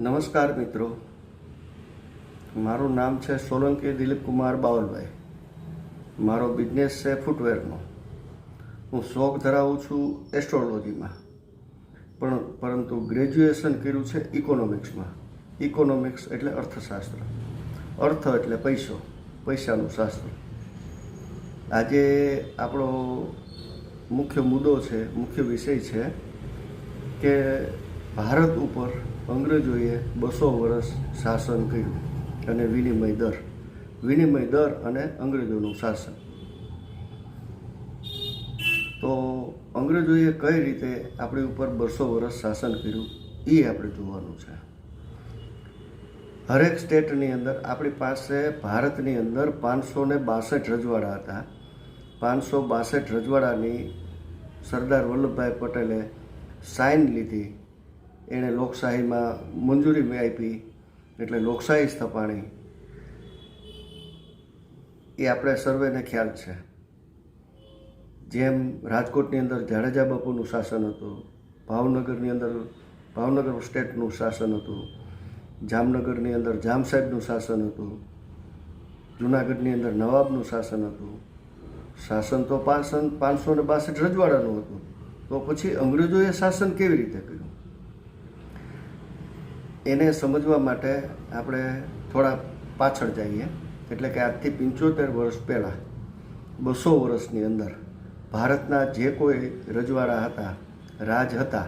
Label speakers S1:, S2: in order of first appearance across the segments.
S1: નમસ્કાર મિત્રો. મારું નામ છે સોલંકી દિલીપ કુમાર બાવલભાઈ. મારો બિઝનેસ છે ફૂટવેરનો હું શોખ ધરાવું છું એસ્ટ્રોલોજીમાં પણ પરંતુ ગ્રેજ્યુએશન કર્યું છે ઇકોનોમિક્સમાં ઇકોનોમિક્સ એટલે અર્થશાસ્ત્ર. અર્થ એટલે પૈસો, પૈસાનું શાસ્ત્ર. આજે આપણો મુખ્ય મુદ્દો છે, મુખ્ય વિષય છે કે ભારત ઉપર અંગ્રેજોએ બસો વર્ષ શાસન કર્યું અને વિનિમય દર વિનિમય દર અને અંગ્રેજોનું શાસન. તો અંગ્રેજોએ કઈ રીતે આપણી ઉપર બસો વર્ષ શાસન કર્યું? એ આપણે જોવાનું છે. હરેક સ્ટેટની અંદર આપણી પાસે ભારતની અંદર પાંચસો ને બાસઠ રજવાડા હતા. પાંચસો બાસઠ રજવાડાની સરદાર વલ્લભભાઈ પટેલે સાઇન લીધી એણે લોકશાહીમાં મંજૂરી આપી એટલે લોકશાહી સ્થપાણી. એ આપણે સર્વેને ખ્યાલ છે. જેમ રાજકોટની અંદર જાડેજા બાપુનું શાસન હતું, ભાવનગરની અંદર ભાવનગર સ્ટેટનું શાસન હતું, જામનગરની અંદર જામ સાહેબનું શાસન હતું, જુનાગઢની અંદર નવાબનું શાસન હતું. શાસન તો પાંચસો પાંચસો ને બાસઠ રજવાડાનું હતું. તો પછી અંગ્રેજોએ શાસન કેવી રીતે કર્યું? એને સમજવા માટે આપણે થોડા પાછળ જઈએ. એટલે કે આજથી પંચોતેર વર્ષ પહેલાં, બસો વર્ષની અંદર ભારતના જે કોઈ રજવાડા હતા, રાજ હતા,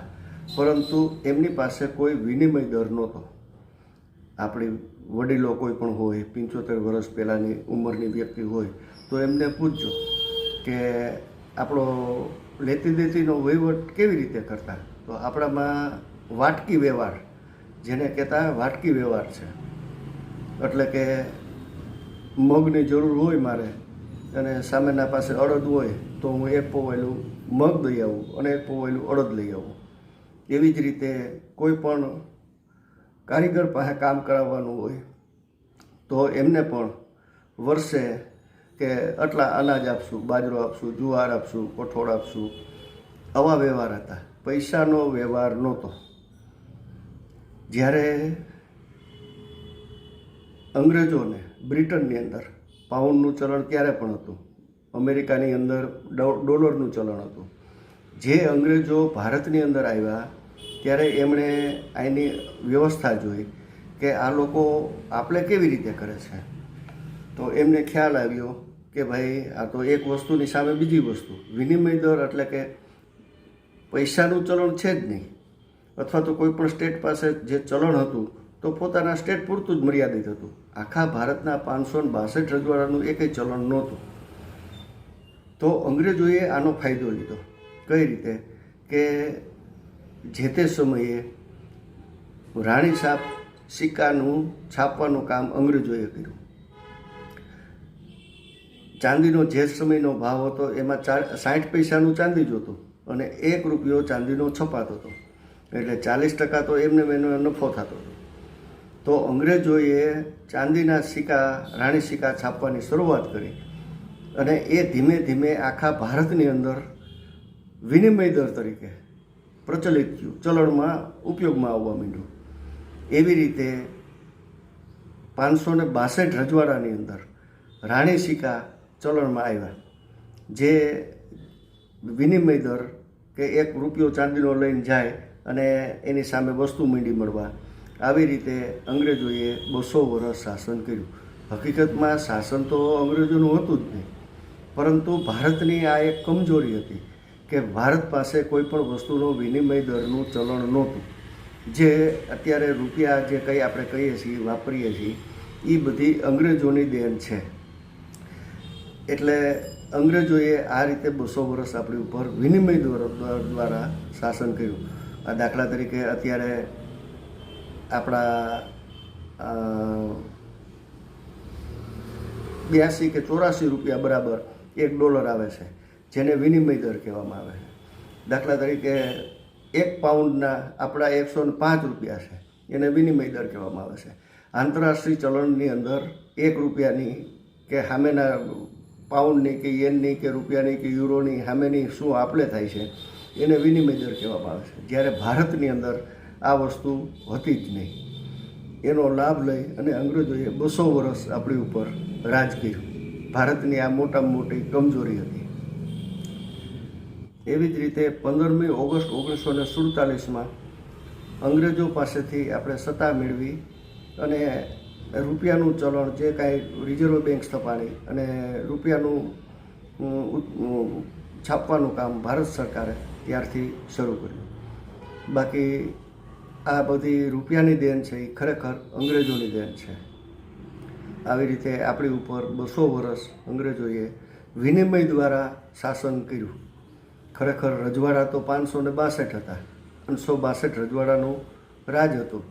S1: પરંતુ એમની પાસે કોઈ વિનિમય દર નહોતો. આપણી વડીલો કોઈ પણ હોય, પંચોતેર વર્ષ પહેલાંની ઉંમરની વ્યક્તિ હોય, તો એમને પૂછજો કે આપણો લેતી દેતીનો વહીવટ કેવી રીતે કરતા? તો આપણામાં વાટકી વ્યવહાર જેને કહેતા વાટકી વ્યવહાર છે. એટલે કે મગની જરૂર હોય મારે અને સામેના પાસે અડદ હોય તો હું એક પોવાયેલું મગ દઈ આવું અને એક પોવાયેલું અડદ લઈ આવું. એવી જ રીતે કોઈ પણ કારીગર પાસે કામ કરાવવાનું હોય તો એમને પણ વર્ષે કે આટલા અનાજ આપશું, બાજરો આપશું, જુવાર આપશું, કઠોળ આપશું. આવા વ્યવહાર હતા. પૈસાનો વ્યવહાર નહોતો. જ્યારે અંગ્રેજોને બ્રિટનની અંદર પાઉન્ડનું ચલણ ત્યારે પણ હતું? અમેરિકાની અંદર ડોલરનું ચલણ હતું. જે અંગ્રેજો ભારતની અંદર આવ્યા, ત્યારે એમણે આની વ્યવસ્થા જોઈ કે આ લોકો આપણે કેવી રીતે કરે છે? તો એમને ખ્યાલ આવ્યો કે ભાઈ, આ તો એક વસ્તુની સામે બીજી વસ્તુ. વિનિમય દર એટલે કે પૈસાનું ચલણ છે જ નહીં. અથવા તો કોઈ પણ સ્ટેટ પાસે જે ચલણ હતું, તો પોતાના સ્ટેટ પૂરતું જ મર્યાદિત હતું. આખા ભારતના પાંચસો ને બાસઠ રજવાડાનું એકેય ચલણ નહોતું. તો અંગ્રેજોએ આનો ફાયદો લીધો. કઈ રીતે? કે જે તે સમયે રાણી સાપ સિક્કાનું છાપવાનું કામ અંગ્રેજોએ કર્યું. ચાંદીનો જે સમયનો ભાવ હતો, એમાં ચાર સાઠ પૈસાનું ચાંદી જોતું અને એક રૂપિયો ચાંદીનો છપાતો હતો. એટલે ચાલીસ ટકા તો એમને એનો નફો થતો. હતો તો અંગ્રેજોએ ચાંદીના સિક્કા, રાણી સિક્કા છાપવાની શરૂઆત કરી અને એ ધીમે ધીમે આખા ભારતની અંદર વિનિમય દર તરીકે પ્રચલિત થયું. ચલણમાં ઉપયોગમાં આવવા માંડ્યું. એવી રીતે પાંચસો ને બાસઠ રજવાડાની અંદર રાણી સિક્કા ચલણમાં આવ્યા, જે વિનિમય દર કે એક રૂપિયો ચાંદીનો લઈને જાય અને એની સામે વસ્તુ માંડી મળવા. આવી રીતે અંગ્રેજોએ બસો વર્ષ શાસન કર્યું. હકીકતમાં શાસન તો અંગ્રેજોનું હતું જ નહીં. પરંતુ ભારતની આ એક કમજોરી હતી કે ભારત પાસે કોઈ પણ વસ્તુનો વિનિમય દરનું ચલણ નહોતું. જે અત્યારે રૂપિયા જે કંઈ આપણે કહીએ છીએ, વાપરીએ છીએ એ બધી અંગ્રેજોની દેન છે. એટલે અંગ્રેજોએ આ રીતે બસો વર્ષ આપણી ઉપર વિનિમય દર દ્વારા શાસન કર્યું. દાખલા તરીકે અત્યારે આપણા બ્યાસી કે ચોરાસી રૂપિયા બરાબર એક ડોલર આવે છે, જેને વિનિમય દર કહેવામાં આવે છે. દાખલા તરીકે એક પાઉન્ડના આપણા એકસો ને પાંચ રૂપિયા છે, એને વિનિમય દર કહેવામાં આવે છે. આંતરરાષ્ટ્રીય ચલણની અંદર એક રૂપિયાની કે સામેના પાઉન્ડની કે યેનની કે રૂપિયાની કે યુરોની સામેની શું આપલે થાય છે એને વિનિમય દર કહેવામાં આવે છે. જ્યારે ભારતની અંદર આ વસ્તુ હતી જ નહીં. એનો લાભ લઈ અને અંગ્રેજોએ બસો વર્ષ આપણી ઉપર રાજ કર્યું. ભારતની આ મોટામાં મોટી કમજોરી હતી. એવી જ રીતે પંદરમી ઓગસ્ટ ઓગણીસો ને સુડતાલીસમાં અંગ્રેજો પાસેથી આપણે સત્તા મેળવી અને રૂપિયાનું ચલણ જે કાંઈ રિઝર્વ બેંક સ્થપાણી અને રૂપિયાનું છાપવાનું કામ ભારત સરકારે ત્યારથી શરૂ કર્યું. બાકી આ બધી રૂપિયાની દેન છે એ ખરેખર અંગ્રેજોની દેન છે. આવી રીતે આપણી ઉપર બસો વર્ષ અંગ્રેજોએ વિનિમય દ્વારા શાસન કર્યું. ખરેખર રજવાડા તો પાંચસો ને બાસઠ હતા. પાંચસો બાસઠ રજવાડાનું રાજ હતું.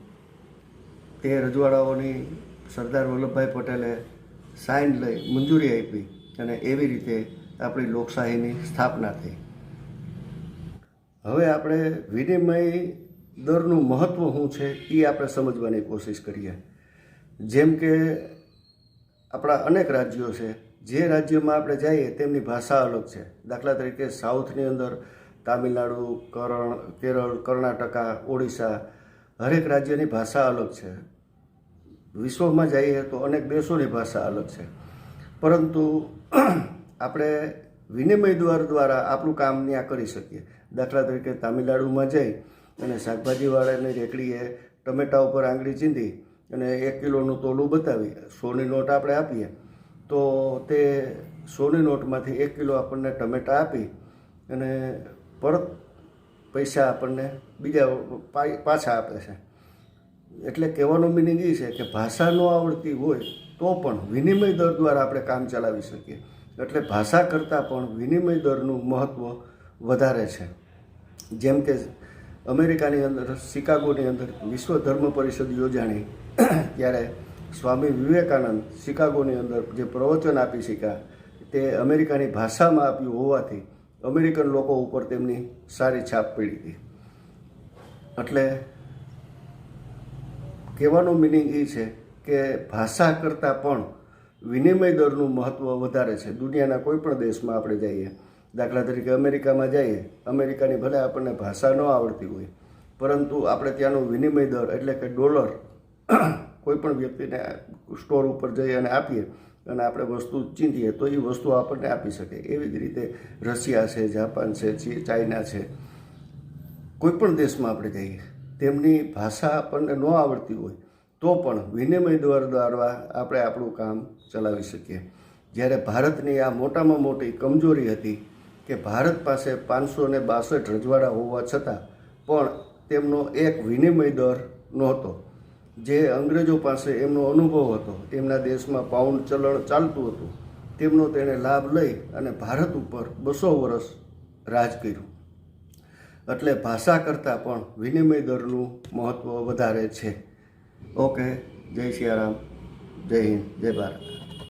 S1: તે રજવાડાઓની સરદાર વલ્લભભાઈ પટેલે સાઇન લઈ મંજૂરી આપી અને એવી રીતે આપણી લોકશાહીની સ્થાપના થઈ. હવે આપણે વિનિમય દરનું મહત્ત્વ શું છે એ આપણે સમજવાની કોશિશ કરીએ. જેમ કે આપણા અનેક રાજ્યો છે, જે રાજ્યમાં આપણે જઈએ તેમની ભાષા અલગ છે. દાખલા તરીકે સાઉથની અંદર તામિલનાડુ, કરણ, કેરળ, કર્ણાટકા, ઓડિશા હરેક રાજ્યની ભાષા અલગ છે. વિશ્વમાં જઈએ તો અનેક દેશોની ભાષા અલગ છે. પરંતુ આપણે વિનિમય દ્વાર દ્વારા આપણું કામ ત્યાં કરી શકીએ. દાખલા તરીકે તામિલનાડુમાં જઈ અને શાકભાજીવાળાની રેકડીએ ટમેટા ઉપર આંગળી ચીંધી અને એક કિલોનું તોલું બતાવી, સોની નોટ આપણે આપીએ. તો તે સોની નોટમાંથી એક કિલો આપણને ટમેટા આપી અને પરત પૈસા આપણને બીજા પાછા આપે છે. એટલે કહેવાનો મિનિંગ એ છે કે ભાષા ન આવડતી હોય તો પણ વિનિમય દર દ્વારા આપણે કામ ચલાવી શકીએ. એટલે ભાષા કરતાં પણ વિનિમય દરનું મહત્ત્વ વધારે છે. જેમ કે અમેરિકાની અંદર, શિકાગોની અંદર વિશ્વ ધર્મ પરિષદ યોજાણી, ત્યારે સ્વામી વિવેકાનંદ શિકાગોની અંદર જે પ્રવચન આપી શક્યા, તે અમેરિકાની ભાષામાં આપ્યું હોવાથી અમેરિકન લોકો ઉપર તેમની સારી છાપ પડી હતી. એટલે કહેવાનો મિનિંગ એ છે કે ભાષા કરતાં પણ વિનિમય દરનું મહત્ત્વ વધારે છે. દુનિયાના કોઈ પણ દેશમાં આપણે જઈએ દાખલા તરીકે અમેરિકામાં જઈએ, અમેરિકાની ભલે આપણને ભાષા ન આવડતી હોય, પરંતુ આપણે ત્યાંનો વિનિમય દર એટલે કે ડોલર કોઈ પણ વ્યક્તિને સ્ટોર ઉપર જઈ અને આપીએ અને આપણે વસ્તુ ચીંધીએ, તો એ વસ્તુ આપણને આપી શકે. એવી જ રીતે રશિયા છે, જાપાન છે ચાઇના છે કોઈ પણ દેશમાં આપણે જઈએ, તેમની ભાષા આપણને ન આવડતી હોય, તો પણ વિનિમય દ્વાર દ્વારા આપણે આપણું કામ ચલાવી શકીએ. જ્યારે ભારતની આ મોટામાં મોટી કમજોરી હતી કે ભારત પાસે પાંચસો ને બાસઠ રજવાડા હોવા છતાં પણ તેમનો એક વિનિમય દર નહોતો. જે અંગ્રેજો પાસે એમનો અનુભવ હતો એમના દેશમાં પાઉન્ડ ચલણ ચાલતું હતું. તેમનો તેણે લાભ લઈ અને ભારત ઉપર બસો વર્ષ રાજ કર્યું. એટલે ભાષા કરતાં પણ વિનિમય દરનું મહત્ત્વ વધારે છે. ઓકે, જય સિયારામ, જય હિન્દ, જય ભારત.